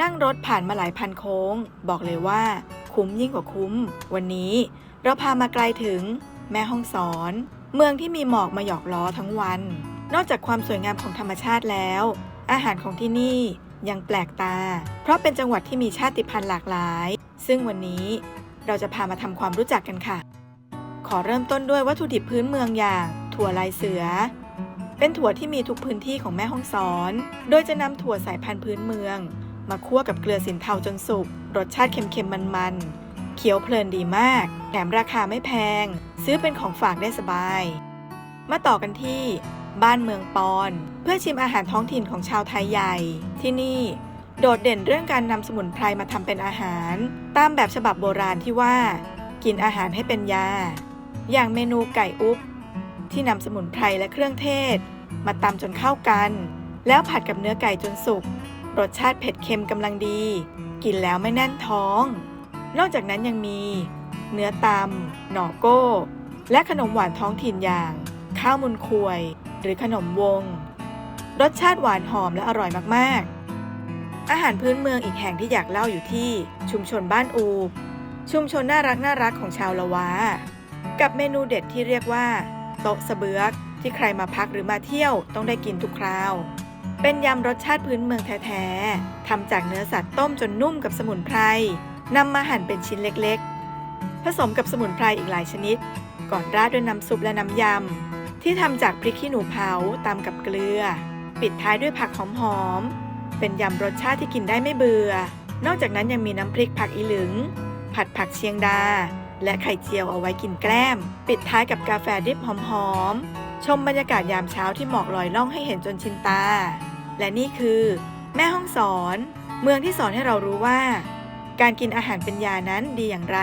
นั่งรถผ่านมาหลายพันโค้ง บอกเลยว่า คุ้มยิ่งกว่าคุ้ม วันนี้ เราพามาไกลถึงแม่ห้องสอน เมืองที่มีหมอกมาหยอกล้อทั้งวัน นอกจากความสวยงามของธรรมชาติแล้ว อาหารของที่นี่ยังแปลกตา เพราะเป็นจังหวัดที่มีชาติพันธุ์หลากหลาย ซึ่งวันนี้เราจะพามาทำความรู้จักกันค่ะ ขอเริ่มต้นด้วยวัตถุดิบพื้นเมืองอย่าง ถั่วลายเสือ เป็นถั่วที่มีทุกพื้นที่ของแม่ห้องสอน โดยจะนำถั่วสายพันธุ์พื้นเมือง มาคั่วกับเกลือสินเทาจนสุก รสชาติเค็มๆมันๆ เคี้ยวเพลินดีมาก แถมราคาไม่แพง ซื้อเป็นของฝากได้สบาย มาต่อกันที่ บ้านเมืองปอน เพื่อชิมอาหารท้องถิ่นของชาวไทยใหญ่ ที่นี่โดดเด่นเรื่องการนำสมุนไพรมาทำเป็นอาหาร ตามแบบฉบับโบราณที่ว่า กินอาหารให้เป็นยา อย่างเมนูไก่อุ๊บที่นำสมุนไพรและเครื่องเทศ มาตำจนเข้ากัน แล้วผัดกับเนื้อไก่จนสุก รสชาติเผ็ดเค็มกำลังดี กินแล้วไม่แน่นท้อง นอกจากนั้นยังมี เนื้อตำหน่อโก้ และขนมหวานท้องถิ่นอย่าง ข้าวมุนควย หรือขนมวง รสชาติหวานหอมและอร่อยมากๆ อาหารพื้นเมืองอีกแห่งที่อยากเล่าอยู่ที่ชุมชนบ้านอู ชุมชนน่ารักน่ารักของชาวละวากับเมนูเด็ดที่เรียกว่า โต๊ะสเบือกที่ใครมาพักหรือมาเที่ยวต้องได้กินทุกคราว เป็นยำรสชาติพื้นเมืองแท้ๆทำจากเนื้อสัตว์ต้มจนนุ่มกับสมุนไพรนำมาหั่นเป็นชิ้นเล็กๆ ผสมกับสมุนไพรอีกหลายชนิด ก่อนราดด้วยน้ำซุปและน้ำยำ ที่ทำจากพริกขี้หนูเผาตามกับเกลือ ปิดท้ายด้วยผักหอมๆ เป็นยำรสชาติที่กินได้ไม่เบื่อ นอกจากนั้นยังมีน้ำพริกผักอีหลึง ผัดผักเชียงดา และไข่เจียวเอาไว้กินแกล้ม ปิดท้ายกับกาแฟดิบหอมๆ ชมบรรยากาศยามเช้าที่หมอกลอยล่องให้เห็นจนชินตา และนี่คือ แม่ห้องสอน เมืองที่สอนให้เรารู้ว่า การกินอาหารเป็นยานั้นดีอย่างไร